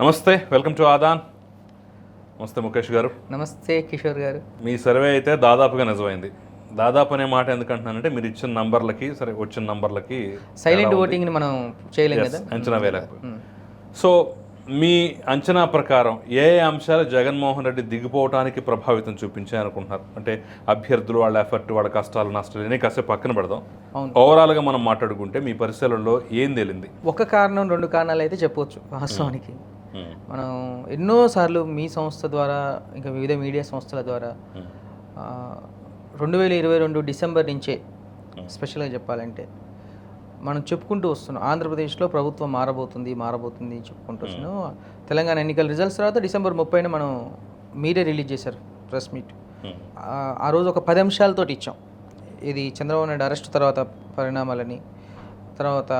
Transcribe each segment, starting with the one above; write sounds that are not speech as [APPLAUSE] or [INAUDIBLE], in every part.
నమస్తే welcome to Aadan. నమస్తే ముఖేష్ గారు. నమస్తే కిషోర్ గారు. మీ సర్వే అయితే దాదాపుగా నిజమైంది. దాదాపు అనే మాట ఎందుకంటున్నానంటే మీరు ఇచ్చిన నంబర్లకి సరే వచ్చిన నంబర్లకి సైలెంట్ ఓటింగ్ని మనం చేయలేం Yes, కదా? అంచనా వేయలేకపోయి సో మీ అంచనా ప్రకారం ఏ ఏ అంశాలు జగన్మోహన్ రెడ్డి దిగిపోవడానికి ప్రభావితం చూపించాయి అనుకుంటున్నారు? అంటే అభ్యర్థులు వాళ్ళ ఎఫర్ట్ వాళ్ళ కష్టాలు నష్టాలు ఇవన్నీ కాసేపు పక్కన పెడదాం. ఓవరాల్గా మనం మాట్లాడుకుంటే మీ పరిశీలనలో ఏం తేలింది? ఒక కారణం రెండు కారణాలు అయితే చెప్పవచ్చు వాస్తవానికి. మనం ఎన్నోసార్లు మీ సంస్థ ద్వారా ఇంకా వివిధ మీడియా సంస్థల ద్వారా రెండు వేల ఇరవై రెండు డిసెంబర్ నుంచే స్పెషల్గా చెప్పాలంటే మనం చెప్పుకుంటూ వస్తున్నాం. ఆంధ్రప్రదేశ్లో ప్రభుత్వం మారబోతుంది మారబోతుంది చెప్పుకుంటూ వస్తున్నాం. తెలంగాణ ఎన్నికల రిజల్ట్స్ తర్వాత డిసెంబర్ ముప్పైన మనం మీరే రిలీజ్ చేశారు ప్రెస్ మీట్. ఆ- ఆ రోజు ఒక పది అంశాలతో ఇచ్చాం. ఇది చంద్రబాబు నాయుడు అరెస్ట్ తర్వాత పరిణామాలని తర్వాత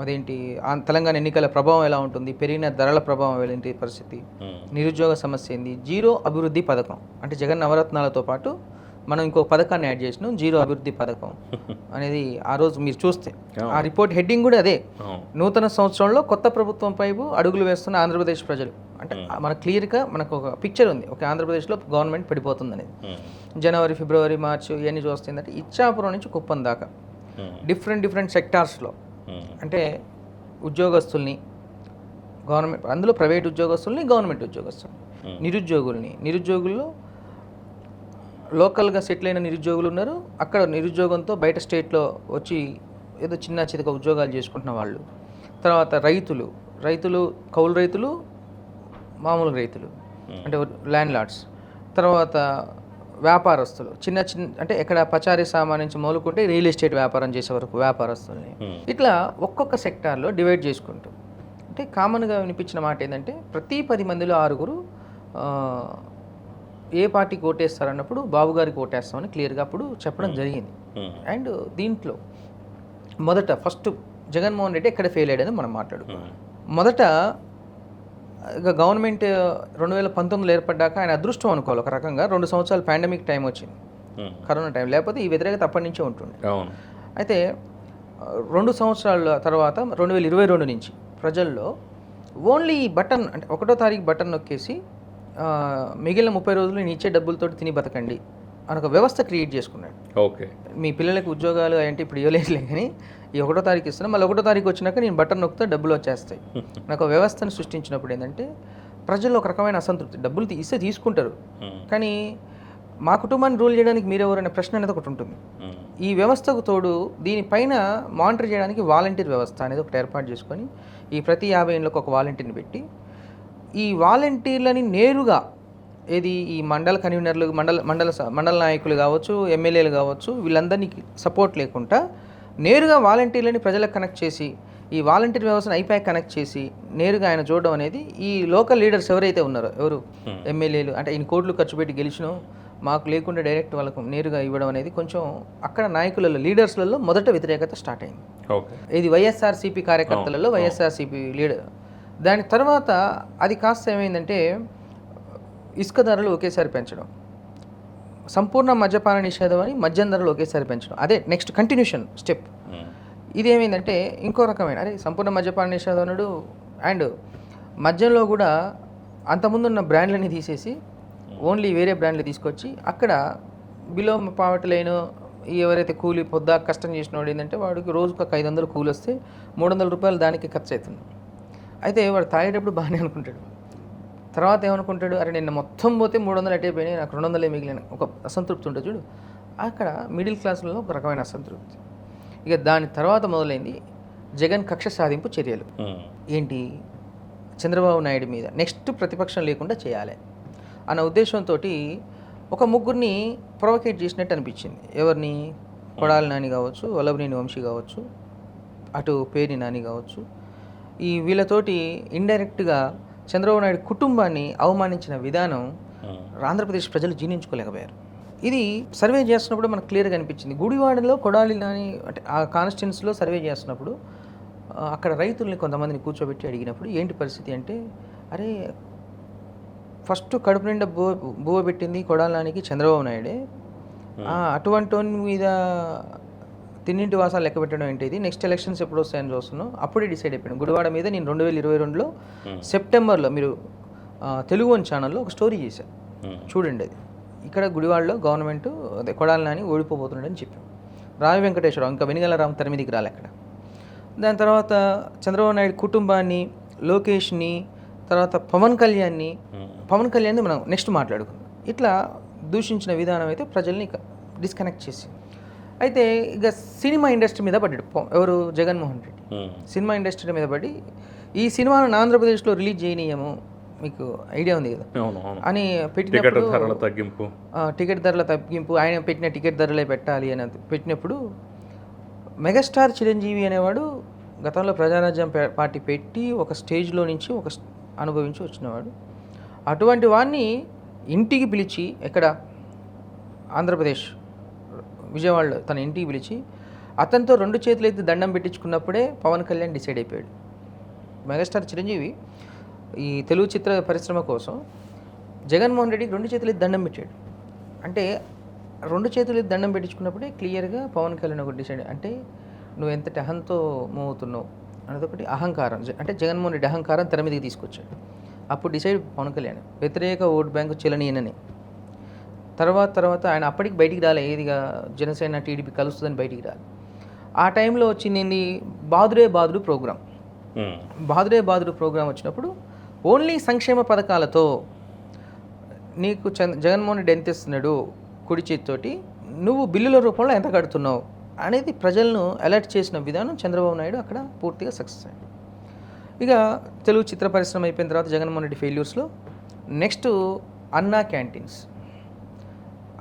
అదేంటి ఆ తెలంగాణ ఎన్నికల ప్రభావం ఎలా ఉంటుంది పెరిగిన ధరల ప్రభావం ఏంటి పరిస్థితి నిరుద్యోగ సమస్య ఏంది జీరో అభివృద్ధి పథకం అంటే జగన్ నవరత్నాలతో పాటు మనం ఇంకో పథకాన్ని యాడ్ చేసినాం జీరో అభివృద్ధి పథకం [LAUGHS] అనేది ఆ రోజు మీరు చూస్తే. ఆ రిపోర్ట్ హెడ్డింగ్ కూడా అదే. నూతన సంవత్సరంలో కొత్త ప్రభుత్వం పైపు అడుగులు వేస్తున్న ఆంధ్రప్రదేశ్ ప్రజలు. అంటే మన క్లియర్గా మనకు ఒక పిక్చర్ ఉంది. ఒక ఆంధ్రప్రదేశ్లో గవర్నమెంట్ పడిపోతుంది అనేది జనవరి ఫిబ్రవరి మార్చి ఇవన్నీ చూస్తుందంటే ఇచ్చాపురం నుంచి కుప్పం దాకా డిఫరెంట్ డిఫరెంట్ సెక్టార్స్లో అంటే ఉద్యోగస్తుల్ని గవర్నమెంట్ అందులో ప్రైవేట్ ఉద్యోగస్తుల్ని గవర్నమెంట్ ఉద్యోగస్తుల్ని నిరుద్యోగుల్ని. నిరుద్యోగుల్లో లోకల్గా సెటిల్ అయిన నిరుద్యోగులు ఉన్నారు. అక్కడ నిరుద్యోగంతో బయట స్టేట్లో వచ్చి ఏదో చిన్న చితక ఉద్యోగాలు చేసుకుంటున్న వాళ్ళు. తర్వాత రైతులు రైతులు కౌలు రైతులు మామూలు రైతులు. అంటే ల్యాండ్ లార్డ్స్. తర్వాత వ్యాపారస్తులు చిన్న చిన్న అంటే ఎక్కడ పచారీ సామాన్ నుంచి మొదలుకుంటే రియల్ ఎస్టేట్ వ్యాపారం చేసే వరకు వ్యాపారస్తుల్ని. ఇట్లా ఒక్కొక్క సెక్టార్లో డివైడ్ చేసుకుంటూ అంటే కామన్గా వినిపించిన మాట ఏంటంటే ప్రతి పది మందిలో ఆరుగురు ఏ పార్టీకి ఓటేస్తారన్నప్పుడు బాబు గారికి ఓటేస్తామని క్లియర్గా అప్పుడు చెప్పడం జరిగింది. అండ్ దీంట్లో మొదట ఫస్ట్ జగన్మోహన్ రెడ్డి ఎక్కడ ఫెయిల్ అయ్యాడని మనం మాట్లాడుకున్నాం మొదట ఇక గవర్నమెంట్ రెండు వేల పంతొమ్మిదిలో ఏర్పడ్డాక ఆయన అదృష్టం అనుకోవాలి. ఒక రకంగా రెండు సంవత్సరాలు పాండమిక్ టైం వచ్చింది. కరోనా టైం లేకపోతే ఈ వ్యతిరేకత అప్పటి నుంచే ఉంటుండే. అయితే రెండు సంవత్సరాల తర్వాత రెండు వేల ఇరవై రెండు నుంచి ప్రజల్లో ఓన్లీ ఈ బటన్ అంటే ఒకటో తారీఖు బటన్ నొక్కేసి మిగిలిన ముప్పై రోజులు నేను ఇచ్చే డబ్బులతో తిని బతకండి. అని ఒక వ్యవస్థ క్రియేట్ చేసుకున్నాడు. ఓకే. మీ పిల్లలకు ఉద్యోగాలు అంటే ఇప్పుడు ఇవ్వలేదులే కానీ ఈ ఒకటో తారీఖు ఇస్తున్నా మళ్ళీ ఒకటో తారీఖు వచ్చినాక నేను బటన్ నొక్కితే డబ్బులు వచ్చేస్తాయి. [LAUGHS] నాకు ఒక వ్యవస్థను సృష్టించినప్పుడు ఏంటంటే ప్రజల్లో ఒక రకమైన అసంతృప్తి. డబ్బులు తీ- ఇస్తే తీసుకుంటారు కానీ మా కుటుంబాన్ని రూల్ చేయడానికి మీరెవరు అనే ప్రశ్న అనేది ఒకటి ఉంటుంది. ఈ వ్యవస్థకు తోడు దీనిపైన మానిటర్ చేయడానికి వాలంటీర్ వ్యవస్థ అనేది ఒకటి ఏర్పాటు చేసుకొని ఈ ప్రతి యాభై ఏళ్ళకి ఒక వాలంటీర్ని పెట్టి ఈ వాలంటీర్లని నేరుగా ఏది ఈ మండల కన్వీనర్లు మండల మండల స- మండల నాయకులు కావచ్చు ఎమ్మెల్యేలు కావచ్చు వీళ్ళందరినీ సపోర్ట్ లేకుండా నేరుగా వాలంటీర్లని ప్రజలకు కనెక్ట్ చేసి ఈ వాలంటీర్ వ్యవస్థను ఐపాక్ కనెక్ట్ చేసి నేరుగా ఆయన చూడడం అనేది ఈ లోకల్ లీడర్స్ ఎవరైతే ఉన్నారో ఎవరు? ఎమ్మెల్యేలు. అంటే ఈయన కోట్లు ఖర్చు పెట్టి గెలిచినో మాకు లేకుండా డైరెక్ట్ వాళ్ళకు నేరుగా ఇవ్వడం అనేది కొంచెం అక్కడ నాయకులలో లీడర్స్లలో మొదట వ్యతిరేకత స్టార్ట్ అయింది. ఓకే. ఇది వైఎస్ఆర్సీపీ కార్యకర్తలలో వైఎస్ఆర్సీపీ లీడర్. దాని తర్వాత అది కాస్త ఏమైందంటే ఇసుక ధరలు ఒకేసారి పెంచడం. సంపూర్ణ మద్యపాన నిషేధం అని మద్యం ధరలు ఒకేసారి పెంచడం. అదే నెక్స్ట్ కంటిన్యూషన్ స్టెప్ ఇది ఏమైందంటే ఇంకో రకమైన అరే సంపూర్ణ మద్యపాన నిషేధం అన్నాడు. అండ్ మద్యంలో కూడా అంతకుముందు ఉన్న బ్రాండ్లని తీసేసి ఓన్లీ వేరే బ్రాండ్లు తీసుకొచ్చి అక్కడ బిలో పావర్టీ లైన్ ఎవరైతే కూలి పొద్దా కష్టం చేసిన వాడు ఏంటంటే వాడికి రోజుకు ఒక ఐదు వందలు కూలి వస్తే మూడు వందల రూపాయలు దానికి ఖర్చు అవుతుంది అయితే వాడు తాగేటప్పుడు బాగానే అనుకుంటాడు. తర్వాత ఏమనుకుంటాడు? అరే నిన్న మొత్తం పోతే మూడు వందలు అటే పోయినాయి నాకు రెండు వందలే మిగిలిన ఒక అసంతృప్తి ఉంటుంది చూడు. అక్కడ మిడిల్ క్లాసులో ఒక రకమైన అసంతృప్తి. ఇక దాని తర్వాత మొదలైంది జగన్ కక్ష సాధింపు చర్యలు. ఏంటి? చంద్రబాబు నాయుడు మీద నెక్స్ట్ ప్రతిపక్షం లేకుండా చేయాలి అన్న ఉద్దేశంతో ఒక ముగ్గురిని ప్రొవకేట్ చేసినట్టు అనిపించింది. ఎవరిని? కొడాలి నాని కావచ్చు వల్లభనేని వంశీ కావచ్చు అటు పేరి నాని కావచ్చు. ఈ వీళ్ళతోటి ఇండైరెక్ట్గా చంద్రబాబు నాయుడు కుటుంబాన్ని అవమానించిన విధానం ఆంధ్రప్రదేశ్ ప్రజలు జీర్ణించుకోలేకపోయారు. ఇది సర్వే చేస్తున్నప్పుడు మనకు క్లియర్గా అనిపించింది. గుడివాడలో కొడాలి నాని అంటే ఆ కాన్స్టిట్యున్సీలో సర్వే చేస్తున్నప్పుడు అక్కడ రైతుల్ని కొంతమందిని కూర్చోబెట్టి అడిగినప్పుడు ఏంటి పరిస్థితి అంటే అరే ఫస్ట్ కడుపు నిండా బువ బువ పెట్టింది కొడాలానికి చంద్రబాబు నాయుడే. అటువంటి మీద తిన్నింటి వాసాలు లెక్క పెట్టడం ఏంటిది? నెక్స్ట్ ఎలక్షన్స్ ఎప్పుడు వస్తాయని చూస్తున్నాం అప్పుడే డిసైడ్ అయిపోయాను గుడివాడ మీద నేను రెండు వేల ఇరవై రెండులో సెప్టెంబర్లో మీరు తెలుగు వన్ ఛానల్లో ఒక స్టోరీ చేశాను. చూడండి అది. ఇక్కడ గుడివాడలో గవర్నమెంట్ అదే కొడాలి నాని ఓడిపోబోతున్నాడని చెప్పాం. రావి వెంకటేశ్వరరావు ఇంకా వెనుగల రామ్ తెర మీదకి రాలే అక్కడ. దాని తర్వాత చంద్రబాబు నాయుడు కుటుంబాన్ని లోకేష్ని తర్వాత పవన్ కళ్యాణ్ని పవన్ కళ్యాణ్ మనం నెక్స్ట్ మాట్లాడుకుందాం. ఇట్లా దూషించిన విధానం అయితే ప్రజల్ని డిస్కనెక్ట్ చేసి అయితే ఇక సినిమా ఇండస్ట్రీ మీద పడ్డాడు. ప- ఎవరు? జగన్మోహన్ రెడ్డి. సినిమా ఇండస్ట్రీ మీద పడి ఈ సినిమాను ఆంధ్రప్రదేశ్లో రిలీజ్ చేయనీయము మీకు ఐడియా ఉంది కదా? అవును అవును. అని పెట్టినప్పుడు ధరల తగ్గింపు. టికెట్ ధరల తగ్గింపు ఆయన పెట్టిన టికెట్ ధరలే పెట్టాలి అని పెట్టినప్పుడు మెగాస్టార్ చిరంజీవి అనేవాడు గతంలో ప్రజారాజ్యం పార్టీ పెట్టి ఒక స్టేజ్లో నుంచి ఒక అనుభవించి వచ్చినవాడు. అటువంటి వాడిని ఇంటికి పిలిచి ఎక్కడ? ఆంధ్రప్రదేశ్. విజయవాడలో తన ఇంటికి పిలిచి అతనితో రెండు చేతులు అయితే దండం పెట్టించుకున్నప్పుడే పవన్ కళ్యాణ్ డిసైడ్ అయిపోయాడు. మెగాస్టార్ చిరంజీవి ఈ తెలుగు చిత్ర పరిశ్రమ కోసం జగన్మోహన్ రెడ్డికి రెండు చేతులు దండం పెట్టాడు. అంటే రెండు చేతులు దండం పెట్టించుకున్నప్పుడే క్లియర్గా పవన్ కళ్యాణ్ ఒకటి డిసైడ్ అంటే నువ్వు ఎంతటి అహంతో మోగుతున్నావు అనేది ఒకటి అహంకారం. జ- అంటే జగన్మోహన్ రెడ్డి అహంకారం తెర మీదకి తీసుకొచ్చాడు. అప్పుడు డిసైడ్ పవన్ కళ్యాణ్ వ్యతిరేక ఓట్ బ్యాంకు చెలనీయనని. తర్వాత తర్వాత ఆయన అప్పటికి బయటికి రాలే. ఏదిగా జనసేన టీడీపీ కలుస్తుందని బయటికి రాలి. ఆ టైంలో వచ్చింది బాదురే బాదుడు ప్రోగ్రాం. బాదురే బాదుడు ప్రోగ్రాం వచ్చినప్పుడు ఓన్లీ సంక్షేమ పథకాలతో నీకు జగన్మోహన్ రెడ్డి ఎంత ఇస్తున్నాడు కుడి చేతితోటి? నువ్వు బిల్లుల రూపంలో ఎంత కడుతున్నావు? అనేది ప్రజలను అలర్ట్ చేసిన విధానం చంద్రబాబు నాయుడు అక్కడ పూర్తిగా సక్సెస్ అయ్యాడు. ఇక తెలుగు చిత్ర పరిశ్రమ అయిపోయిన తర్వాత జగన్మోహన్ రెడ్డి ఫెయిల్యూర్స్లో నెక్స్ట్ అన్నా క్యాంటీన్స్.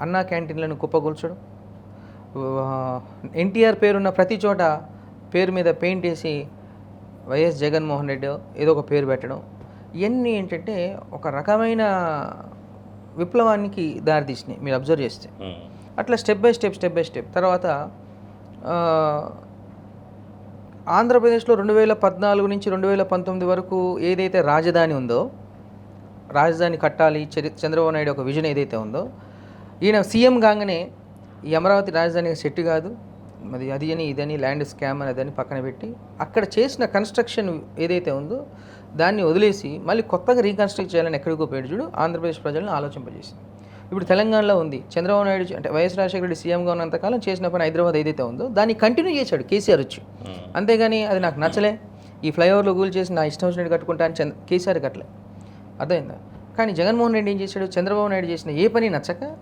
అన్నా క్యాంటీన్లను కుప్పగొల్చడం. ఎన్టీఆర్ పేరున్న ప్రతి చోట పేరు మీద పెయింట్ వేసి వైఎస్ జగన్మోహన్ రెడ్డి ఏదో ఒక పేరు పెట్టడం. ఇవన్నీ ఏంటంటే ఒక రకమైన విప్లవానికి దారితీసినాయి మీరు అబ్జర్వ్ చేస్తే. అట్లా step by step step by step. తర్వాత ఆంధ్రప్రదేశ్లో రెండు వేల పద్నాలుగు నుంచి రెండు వేల పంతొమ్మిది వరకు ఏదైతే రాజధాని ఉందో రాజధాని కట్టాలి చరి- చంద్రబాబు నాయుడు ఒక విజన్ ఏదైతే ఉందో ఈయన సీఎం కాగానే ఈ అమరావతి రాజధాని సెట్ కాదు. మరి అది అని ఇదని ల్యాండ్ స్కామ్ అని అదని పక్కన పెట్టి అక్కడ చేసిన కన్స్ట్రక్షన్ ఏదైతే ఉందో దాన్ని వదిలేసి మళ్ళీ కొత్తగా రీకన్స్ట్రక్ట్ చేయాలని ఎక్కడికో పోయాడు చూడు ఆంధ్రప్రదేశ్ ప్రజలను ఆలోచింపజేసింది. ఇప్పుడు తెలంగాణలో ఉంది. చంద్రబాబు నాయుడు అంటే వైఎస్ రాజశేఖర రెడ్డి సీఎంగా ఉన్నంతకాలం చేసిన పని హైదరాబాద్ ఏదైతే ఉందో దాన్ని కంటిన్యూ చేశాడు కేసీఆర్ వచ్చి. Hmm. అంతేగాని అది నాకు నచ్చలే. ఈ ఫ్లైఓవర్లో గూల్ చేసి నా ఇష్టం వచ్చినట్టు కట్టుకుంటా అని చంద్ర కేసీఆర్ కట్టలే. అర్థమైందా? కానీ జగన్మోహన్ రెడ్డి ఏం చేశాడు? చంద్రబాబు నాయుడు చేసిన ఏ పని నచ్చక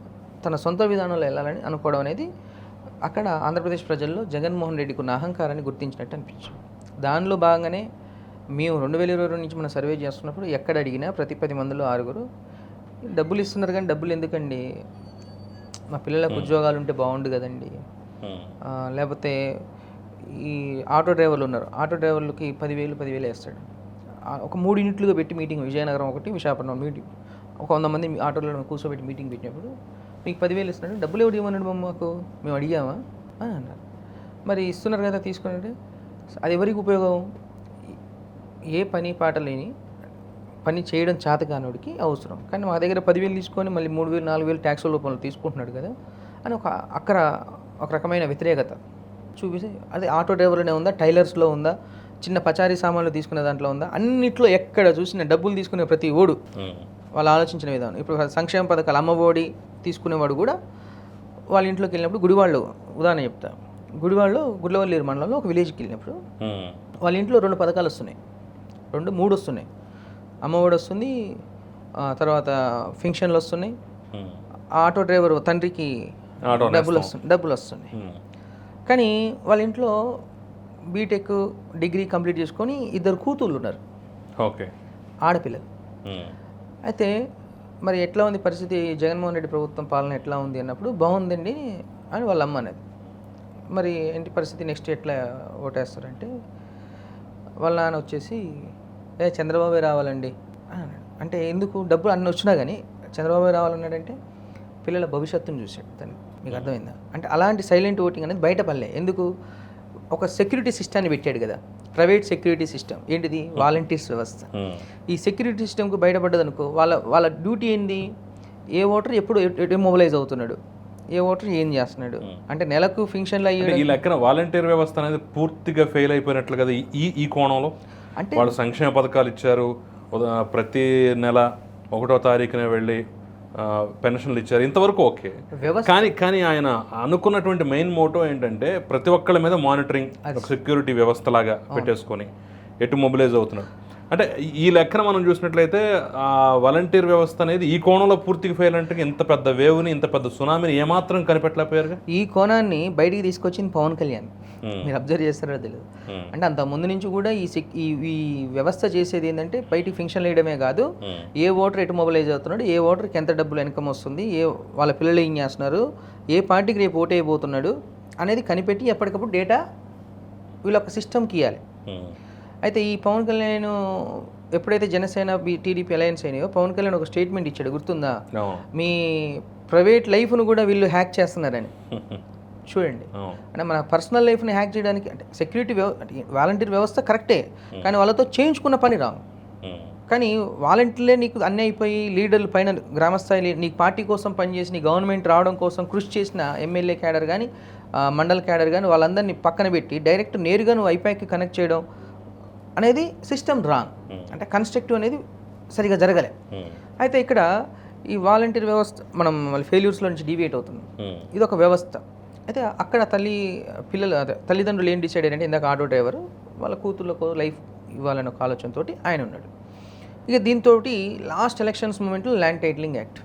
తన సొంత విధానంలో వెళ్ళాలని అనుకోవడం అనేది అక్కడ ఆంధ్రప్రదేశ్ ప్రజల్లో జగన్మోహన్ రెడ్డికి ఉన్న అహంకారాన్ని గుర్తించినట్టు అనిపించింది. దానిలో భాగంగానే మేము రెండు వేల ఇరవై రెండు నుంచి మనం సర్వే చేస్తున్నప్పుడు ఎక్కడ అడిగినా ప్రతి పది మందిలో ఆరుగురు డబ్బులు ఇస్తున్నారు కానీ డబ్బులు ఎందుకండి? మా పిల్లలకు ఉద్యోగాలు ఉంటే బాగుండు కదండి. లేకపోతే ఈ ఆటో డ్రైవర్లు ఉన్నారు. ఆటో డ్రైవర్లకి పదివేలు పదివేలు వేస్తాడు. ఒక మూడు యూనిట్లుగా పెట్టి మీటింగ్ విజయనగరం ఒకటి విశాఖపట్నం మీటింగ్ ఒక వంద మంది ఆటోలో కూర్చోబెట్టి మీటింగ్ పెట్టినప్పుడు మీకు పదివేలు ఇస్తున్నాడు. డబ్బులు ఎవడు ఇవ్వనండి మాకు? మేము అడిగామా? అని అన్నారు. మరి ఇస్తున్నారు కదా తీసుకున్నట్టు అది ఎవరికి ఉపయోగం? ఏ పని పాట లేని పని చేయడం చేతకానోడికి అవసరం. కానీ మా దగ్గర పదివేలు తీసుకొని మళ్ళీ మూడు వేలు నాలుగు వేలు ట్యాక్స్ రూపంలో తీసుకుంటున్నాడు కదా అని ఒక అక్కడ ఒక రకమైన వ్యతిరేకత చూపిస్తే అది ఆటో డ్రైవర్లోనే ఉందా? టైలర్స్లో ఉందా? చిన్న పచారీ సామాన్లు తీసుకునే దాంట్లో ఉందా? అన్నిట్లో ఎక్కడ చూసిన డబ్బులు తీసుకునే ప్రతి ఓడు వాళ్ళు ఆలోచించిన విధానం. ఇప్పుడు సంక్షేమ పథకాలు అమ్మఒడి తీసుకునేవాడు కూడా వాళ్ళ ఇంట్లోకి వెళ్ళినప్పుడు గుడివాళ్ళు ఉదాహరణ చెప్తా. గుడివాళ్ళు గుడ్లవల్లేరు మండలంలో ఒక విలేజ్కి వెళ్ళినప్పుడు. వాళ్ళ ఇంట్లో రెండు పథకాలు వస్తున్నాయి. రెండు మూడు వస్తున్నాయి. అమ్మఒడి వస్తుంది తర్వాత ఫింక్షన్లు వస్తున్నాయి. ఆటో డ్రైవర్ తండ్రికి డబ్బులు వస్తున్నాయి డబ్బులు వస్తున్నాయి. కానీ వాళ్ళ ఇంట్లో బీటెక్ డిగ్రీ కంప్లీట్ చేసుకొని ఇద్దరు కూతుళ్ళు ఉన్నారు. ఓకే. ఆడపిల్లలు. అయితే మరి ఎట్లా ఉంది పరిస్థితి? జగన్మోహన్ రెడ్డి ప్రభుత్వం పాలన ఎట్లా ఉంది అన్నప్పుడు బాగుందండి అని వాళ్ళ అమ్మ అనేది. మరి ఏంటి పరిస్థితి? నెక్స్ట్ ఎట్లా ఓటేస్తారంటే వాళ్ళ నాన్న వచ్చేసి ఏ చంద్రబాబు రావాలండి అంటే ఎందుకు? డబ్బులు అన్ని వచ్చినా కానీ చంద్రబాబు రావాలన్నాడంటే పిల్లల భవిష్యత్తును చూశాడు తను. మీకు అర్థమైందా? అంటే అలాంటి సైలెంట్ ఓటింగ్ అనేది బయట పల్లె ఎందుకు? ఒక సెక్యూరిటీ సిస్టాన్ని పెట్టాడు కదా. ప్రైవేట్ సెక్యూరిటీ సిస్టమ్ ఏంటిది? వాలంటీర్స్ వ్యవస్థ. Hmm. ఈ సెక్యూరిటీ సిస్టమ్కి బయటపడ్డది అనుకో వాళ్ళ వాళ్ళ డ్యూటీ ఏంది? ఏ ఓటర్ ఎప్పుడు మొబిలైజ్ అవుతున్నాడు? ఏ ఓటర్ ఏం చేస్తున్నాడు? అంటే నెలకు ఫింక్షన్లు అయ్యి ఈ లెక్కన వాలంటీర్ వ్యవస్థ అనేది పూర్తిగా ఫెయిల్ అయిపోయినట్లు కదా ఈ- ఈ కోణంలో? అంటే వాళ్ళు సంక్షేమ పథకాలు ఇచ్చారు ప్రతి నెల ఒకటో తారీఖున వెళ్ళి పెన్షన్లు ఇచ్చారు. ఇంతవరకు ఓకే. కానీ కానీ ఆయన అనుకున్నటువంటి మెయిన్ మోటో ఏంటంటే ప్రతి ఒక్కళ్ళ మీద మానిటరింగ్ సెక్యూరిటీ వ్యవస్థ లాగా పెట్టేసుకొని ఎటు మొబిలైజ్ అవుతున్నాడు. అంటే ఈ- లెక్కన మనం చూసినట్లయితే ఆ వాలంటీర్ వ్యవస్థ అనేది ఈ కోణంలో పూర్తిగా ఫెయిల్ అంటే ఇంత పెద్ద వేవ్ని ఇంత పెద్ద సునామీని ఏమాత్రం కనిపెట్టలేకపోయారుగా ఈ కోణాన్ని బయటికి తీసుకొచ్చింది పవన్ కళ్యాణ్ Hmm. మీరు అబ్జర్వ్ చేస్తారో తెలియదు Hmm. అంటే అంత ముందు నుంచి కూడా ఈ సెక్- ఈ వ్యవస్థ చేసేది ఏంటంటే బయటికి ఫింక్షన్ వేయడమే కాదు Hmm. ఏ ఓటర్ ఎటు మొబిలైజ్ అవుతున్నాడు ఏ ఓటర్కి ఎంత డబ్బులు ఇన్కమ్ వస్తుంది ఏ వాళ్ళ పిల్లలు ఏం చేస్తున్నారు ఏ పార్టీకి రేపు ఓటు అయిపోతున్నాడు అనేది కనిపెట్టి ఎప్పటికప్పుడు డేటా వీళ్ళ ఒక సిస్టమ్కి ఇవ్వాలి. అయితే ఈ పవన్ కళ్యాణ్ ఎప్పుడైతే జనసేన బి టీడీపీ అలయన్స్ అయినాయో పవన్ కళ్యాణ్ ఒక స్టేట్మెంట్ ఇచ్చాడు గుర్తుందా? మీ ప్రైవేట్ లైఫ్ను కూడా వీళ్ళు హ్యాక్ చేస్తున్నారని. [LAUGHS] చూడండి. అంటే మన పర్సనల్ లైఫ్ని హ్యాక్ చేయడానికి అంటే సెక్యూరిటీ వ్యవ వాలంటీర్ వ్యవస్థ కరెక్టే కానీ వాళ్ళతో చేయించుకున్న పని రాంగ్. కానీ వాలంటీర్లే నీకు అన్నీ అయిపోయి లీడర్ల పైన గ్రామ స్థాయి నీ పార్టీ కోసం పనిచేసి నీ గవర్నమెంట్ రావడం కోసం కృషి చేసిన ఎమ్మెల్యే క్యాడర్ కానీ మండల క్యాడర్ కానీ వాళ్ళందరినీ పక్కన పెట్టి డైరెక్ట్ నేరుగా నువ్వు ఐపాక్కి కనెక్ట్ చేయడం అనేది సిస్టమ్ రాంగ్ అంటే కన్స్ట్రక్టివ్ అనేది సరిగా జరగలే. ఉమ్. అయితే ఇక్కడ ఈ వాలంటీర్ వ్యవస్థ మనం ఫెయిల్యూర్స్లో నుంచి డివియేట్ ఉమ్. ఇది ఒక వ్యవస్థ. అయితే అక్కడ తల్లి పిల్లలు అదే తల్లిదండ్రులు ఏం డిసైడ్ అయ్యారంటే ఇందాక ఆటో డ్రైవర్ వాళ్ళ కూతుర్లకు లైఫ్ ఇవ్వాలనే ఒక ఆలోచనతో ఆయన ఉన్నాడు. ఇక దీంతో లాస్ట్ ఎలక్షన్స్ మూమెంట్లో ల్యాండ్ టైటిలింగ్ యాక్ట్.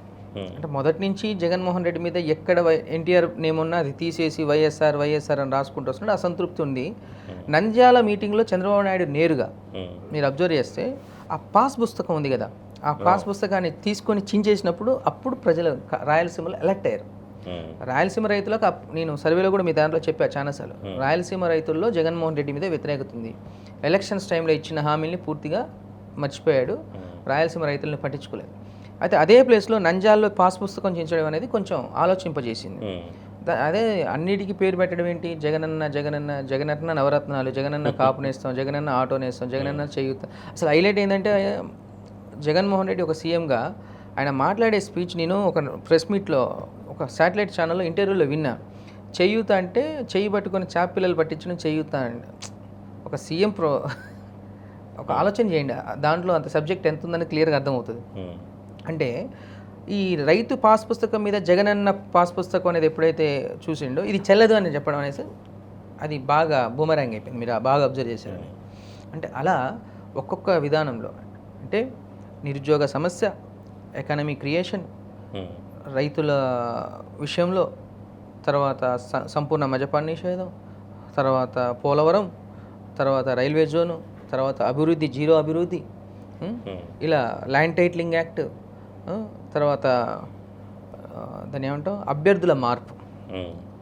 అంటే మొదటి నుంచి జగన్మోహన్ రెడ్డి మీద ఎక్కడ ఎన్టీఆర్ నేమ్ ఉన్నా అది తీసేసి వైఎస్ఆర్ వైఎస్ఆర్ అని రాసుకుంటూ వస్తున్నాడు. అసంతృప్తి ఉంది. నంద్యాల మీటింగ్లో చంద్రబాబు నాయుడు నేరుగా. మీరు అబ్జర్వ్ చేస్తే ఆ పాస్ పుస్తకం ఉంది కదా ఆ పాస్ పుస్తకాన్ని తీసుకొని చించేసినప్పుడు అప్పుడు ప్రజలు రాయలసీమలో ఎలక్ట్ అయ్యారు. రాయలసీమ రైతులకు నేను సర్వేలో కూడా మీ దాంట్లో చెప్పా చాలాసార్లు. రాయలసీమ రైతుల్లో జగన్మోహన్ రెడ్డి మీద వ్యతిరేకత ఉంది. ఎలక్షన్స్ టైంలో ఇచ్చిన హామీల్ని పూర్తిగా మర్చిపోయాడు. రాయలసీమ రైతుల్ని పట్టించుకోలేదు. అయితే అదే ప్లేస్లో నంజాల్లో పాస్ పుస్తకం చించడం అనేది కొంచెం ఆలోచింపజేసింది. అదే అన్నిటికీ పేరు పెట్టడం ఏంటి? జగనన్న జగనన్న జగనన్న నవరత్నాలు జగనన్న కాపు నేస్తాం జగనన్న ఆటో నేస్తాం జగనన్న చేయూత. అసలు హైలైట్ ఏంటంటే జగన్మోహన్ రెడ్డి ఒక సీఎంగా ఆయన మాట్లాడే స్పీచ్ నేను ఒక ప్రెస్ మీట్లో ఒక శాటిలైట్ ఛానల్లో ఇంటర్వ్యూలో విన్నా. చేయూత అంటే చెయ్యి పట్టుకొని చేప పిల్లలు పట్టించడం చేయూత అంటే. ఒక సీఎం ప్రో ఒక ఆలోచన చేయండి. దాంట్లో అంత సబ్జెక్ట్ ఎంత ఉందని క్లియర్గా అర్థమవుతుంది. ఉమ్. అంటే ఈ రైతు పాస్ పుస్తకం మీద జగనన్న పాస్ పుస్తకం అనేది ఎప్పుడైతే చూసిండో ఇది చెల్లదు అని చెప్పడం అనేసి అది బాగా బూమరాంగ్ అయిపోయింది మీరు బాగా అబ్జర్వ్ చేశారని అంటే అలా ఒక్కొక్క విధానంలో అంటే నిరుద్యోగ సమస్య ఎకానమీ క్రియేషన్ ఉమ్. రైతుల విషయంలో తర్వాత సంపూర్ణ మజపాన్ నిషేధం తర్వాత పోలవరం తర్వాత రైల్వే జోను తర్వాత అభివృద్ధి జీరో అభివృద్ధి? ఉమ్. ఇలా ల్యాండ్ టైటిలింగ్ యాక్ట్ తర్వాత ఆ, దాన్ని ఏమంటాం? అభ్యర్థుల మార్పు.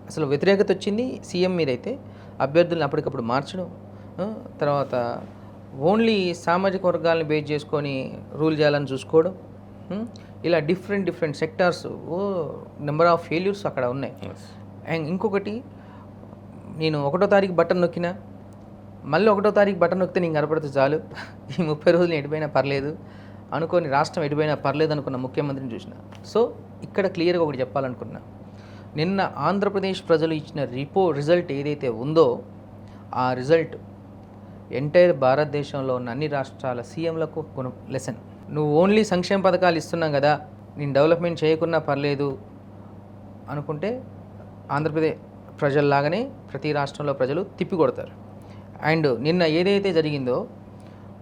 అసలు వ్యతిరేకత వచ్చింది సీఎం మీద అయితే అభ్యర్థులను అప్పటికప్పుడు మార్చడం. తర్వాత ఓన్లీ సామాజిక వర్గాలను బేస్ చేసుకొని రూల్ చేయాలని చూసుకోవడం? ఇలా డిఫరెంట్ డిఫరెంట్ సెక్టార్స్ ఓ నెంబర్ ఆఫ్ ఫెయిల్యూర్స్ అక్కడ ఉన్నాయి. అండ్ ఇంకొకటి నేను ఒకటో తారీఖు బటన్ నొక్కినా మళ్ళీ ఒకటో తారీఖు బటన్ నొక్కితే నేను కనపడితే చాలు. ఈ ముప్పై రోజులు ఎడిపోయినా పర్లేదు. అనుకోని రాష్ట్రం ఎటుపోయినా పర్లేదనుకున్న ముఖ్యమంత్రిని చూసిన. సో ఇక్కడ క్లియర్గా ఒకటి చెప్పాలనుకున్నా. నిన్న ఆంధ్రప్రదేశ్ ప్రజలు ఇచ్చిన రిపో రిజల్ట్ ఏదైతే ఉందో ఆ రిజల్ట్ ఎంటైర్ భారతదేశంలో ఉన్న అన్ని రాష్ట్రాల సీఎంలకు కొను లెసన్. నువ్వు ఓన్లీ సంక్షేమ పథకాలు ఇస్తున్నాం కదా నేను డెవలప్మెంట్ చేయకున్నా పర్లేదు అనుకుంటే ఆంధ్రప్రదేశ్ ప్రజల్లాగానే ప్రతి రాష్ట్రంలో ప్రజలు తిప్పికొడతారు అండ్ నిన్న ఏదైతే జరిగిందో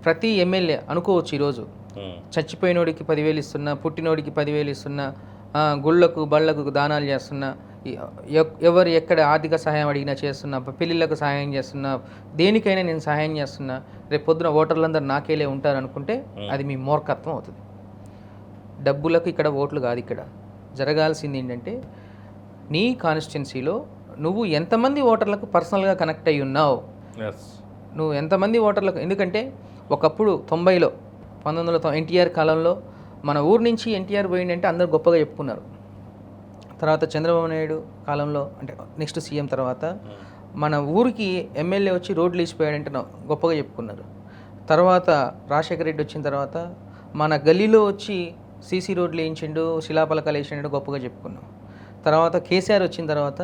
ప్రతి ఎమ్మెల్యే అనుకోవచ్చు ఈరోజు చచ్చిపోయినోడికి పదివేలు ఇస్తున్నా పుట్టినోడికి పదివేలు ఇస్తున్నా గుళ్ళకు బళ్ళకు దానాలు చేస్తున్నా ఎవరు ఎక్కడ ఆర్థిక సహాయం అడిగినా చేస్తున్నా పెళ్ళిళ్ళకు సహాయం చేస్తున్నా దేనికైనా నేను సహాయం చేస్తున్నా రేపు పొద్దున ఓటర్లందరూ నాకేలే ఉంటారు అనుకుంటే అది మీ మూర్ఖత్వం అవుతుంది. డబ్బులకు ఇక్కడ ఓట్లు కాదు ఇక్కడ. జరగాల్సింది ఏంటంటే నీ కాన్స్టిట్యున్సీలో నువ్వు ఎంతమంది ఓటర్లకు పర్సనల్గా కనెక్ట్ అయి ఉన్నావు. నువ్వు ఎంతమంది ఓటర్లకు ఎందుకంటే ఒకప్పుడు తొంభైలో పంతొమ్మిది వందల ఎన్టీఆర్ కాలంలో మన ఊరు నుంచి ఎన్టీఆర్ పోయిందంటే అందరూ గొప్పగా చెప్పుకున్నారు. తర్వాత చంద్రబాబు నాయుడు కాలంలో అంటే నెక్స్ట్ సీఎం తర్వాత మన ఊరికి ఎమ్మెల్యే వచ్చి రోడ్లు వేసిపోయాడంటే గొప్పగా చెప్పుకున్నారు. తర్వాత రాజశేఖర రెడ్డి వచ్చిన తర్వాత మన గల్లీలో వచ్చి సీసీ రోడ్లు వేయించిండు శిలాపలకాలు వేసిండు గొప్పగా చెప్పుకున్నాం. తర్వాత కేసీఆర్ వచ్చిన తర్వాత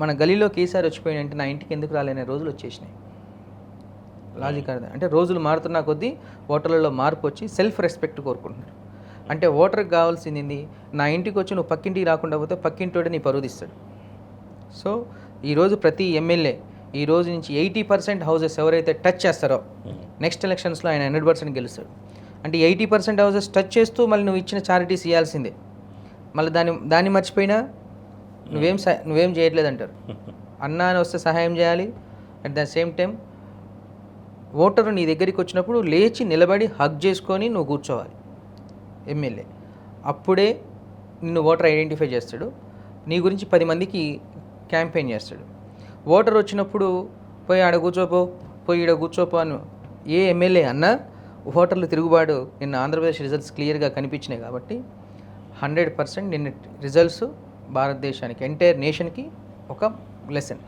మన గలీలో కేసీఆర్ వచ్చిపోయినంటే నా ఇంటికి ఎందుకు రాలేనే రోజులు వచ్చేసినాయి. లాజిక్ అదే అంటే రోజులు మారుతున్న కొద్దీ ఓటర్లలో మార్పు వచ్చి సెల్ఫ్ రెస్పెక్ట్ కోరుకుంటున్నారు. అంటే ఓటర్కి కావాల్సింది నా ఇంటికి వచ్చి నువ్వు పక్కింటికి రాకుండా పోతే పక్కింటోడే నీ పరుదిస్తాడు సో ఈరోజు ప్రతి ఎమ్మెల్యే ఈ రోజు నుంచి ఎయిటీ పర్సెంట్ హౌసెస్ ఎవరైతే టచ్ చేస్తారో నెక్స్ట్ ఎలక్షన్స్లో ఆయన హండ్రెడ్ పర్సెంట్ గెలుస్తాడు. అంటే ఎయిటీ పర్సెంట్ హౌసెస్ టచ్ చేస్తూ మళ్ళీ నువ్వు ఇచ్చిన చారిటీస్ ఇవ్వాల్సిందే మళ్ళీ దాన్ని దాన్ని మర్చిపోయినా నువ్వేం సహ- నువ్వేం చేయట్లేదు అంటారు అన్నా అని వస్తే సహాయం చేయాలి. At the same time voter నీ దగ్గరికి వచ్చినప్పుడు లేచి నిలబడి హగ్ చేసుకొని నువ్వు కూర్చోవాలి. ఎమ్మెల్యే అప్పుడే నిన్ను ఓటర్ ఐడెంటిఫై చేస్తాడు. నీ గురించి పది మందికి క్యాంపెయిన్ చేస్తాడు. ఓటర్ వచ్చినప్పుడు పోయి ఆడ కూర్చోపో పోయి ఈడ కూర్చోపో అని. ఏ ఎమ్మెల్యే అన్నా ఓటర్లు తిరుగుబాటు నిన్న ఆంధ్రప్రదేశ్ రిజల్ట్స్ క్లియర్గా కనిపించినాయి కాబట్టి హండ్రెడ్ పర్సెంట్ నిన్న రిజల్ట్స్ భారతదేశానికి ఎంటైర్ నేషన్కి ఒక లెసన్.